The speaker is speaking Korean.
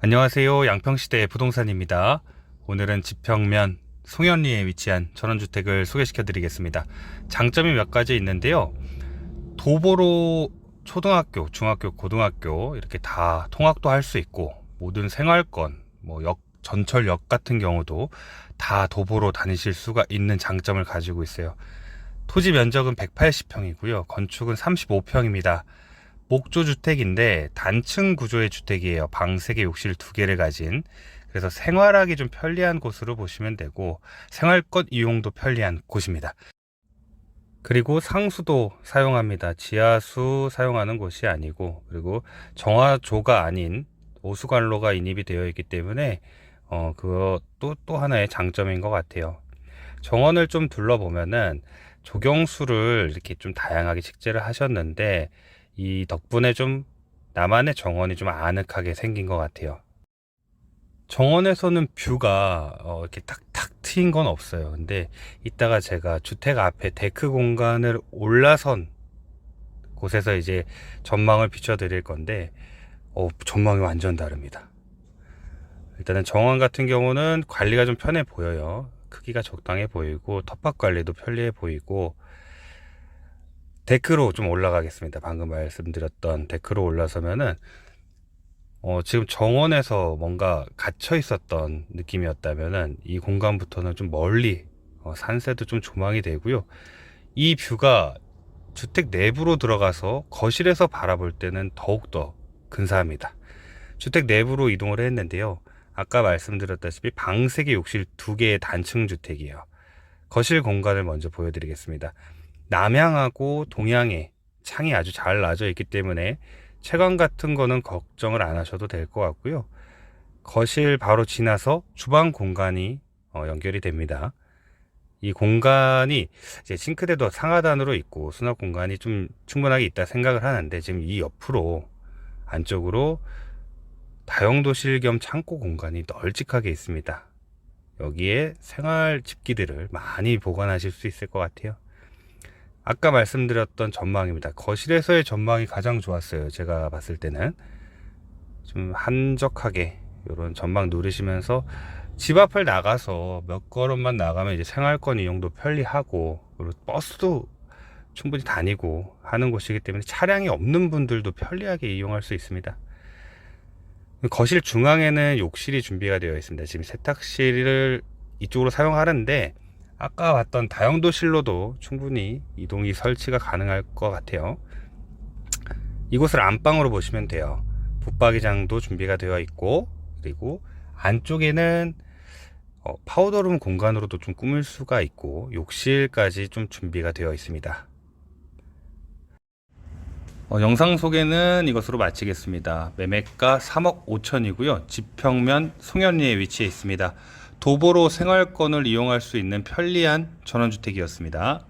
안녕하세요. 양평시대 부동산입니다. 오늘은 지평면 송현리에 위치한 전원주택을 소개시켜 드리겠습니다. 장점이 몇 가지 있는데요. 도보로 초등학교, 중학교, 고등학교 이렇게 다 통학도 할 수 있고 모든 생활권, 뭐 역, 전철역 같은 경우도 다 도보로 다니실 수가 있는 장점을 가지고 있어요. 토지 면적은 180평이고요. 건축은 35평입니다. 목조 주택인데 단층 구조의 주택이에요. 방 3개, 욕실 2개를 가진. 그래서 생활하기 좀 편리한 곳으로 보시면 되고 생활권 이용도 편리한 곳입니다. 그리고 상수도 사용합니다. 지하수 사용하는 곳이 아니고 그리고 정화조가 아닌 오수관로가 인입이 되어 있기 때문에 어 그것도 또 하나의 장점인 것 같아요. 정원을 좀 둘러보면은 조경수를 이렇게 좀 다양하게 식재를 하셨는데 이 덕분에 좀 나만의 정원이 좀 아늑하게 생긴 것 같아요. 정원에서는 뷰가 어, 이렇게 탁탁 트인 건 없어요. 근데 이따가 제가 주택 앞에 데크 공간을 올라선 곳에서 이제 전망을 비춰드릴 건데 어, 전망이 완전 다릅니다. 일단은 정원 같은 경우는 관리가 좀 편해 보여요. 크기가 적당해 보이고 텃밭 관리도 편리해 보이고 데크로 좀 올라가겠습니다. 방금 말씀드렸던 데크로 올라서면은 어, 지금 정원에서 뭔가 갇혀 있었던 느낌이었다면은 이 공간부터는 좀 멀리 어, 산세도 좀 조망이 되고요. 이 뷰가 주택 내부로 들어가서 거실에서 바라볼 때는 더욱더 근사합니다. 주택 내부로 이동을 했는데요. 아까 말씀드렸다시피 방 3개, 욕실 2개의 단층 주택이에요. 거실 공간을 먼저 보여드리겠습니다. 남향하고 동향에 창이 아주 잘 나져 있기 때문에 채광 같은 거는 걱정을 안 하셔도 될 것 같고요. 거실 바로 지나서 주방 공간이 어, 연결이 됩니다. 이 공간이 이제 싱크대도 상하단으로 있고 수납 공간이 좀 충분하게 있다 생각을 하는데 지금 이 옆으로 안쪽으로 다용도실 겸 창고 공간이 널찍하게 있습니다. 여기에 생활 집기들을 많이 보관하실 수 있을 것 같아요. 아까 말씀드렸던 전망입니다. 거실에서의 전망이 가장 좋았어요. 제가 봤을 때는 좀 한적하게 이런 전망 누리시면서 집 앞을 나가서 몇 걸음만 나가면 이제 생활권 이용도 편리하고 그리고 버스도 충분히 다니고 하는 곳이기 때문에 차량이 없는 분들도 편리하게 이용할 수 있습니다. 거실 중앙에는 욕실이 준비가 되어 있습니다. 지금 세탁실을 이쪽으로 사용하는데 아까 봤던 다용도실로도 충분히 이동이 설치가 가능할 것 같아요. 이곳을 안방으로 보시면 돼요. 붙박이장도 준비가 되어 있고 그리고 안쪽에는 어, 파우더룸 공간으로도 좀 꾸밀 수가 있고 욕실까지 좀 준비가 되어 있습니다. 어, 영상 소개는 이것으로 마치겠습니다. 매매가 3억 5천이고요. 지평면 송현리에 위치해 있습니다. 도보로 생활권을 이용할 수 있는 편리한 전원주택이었습니다.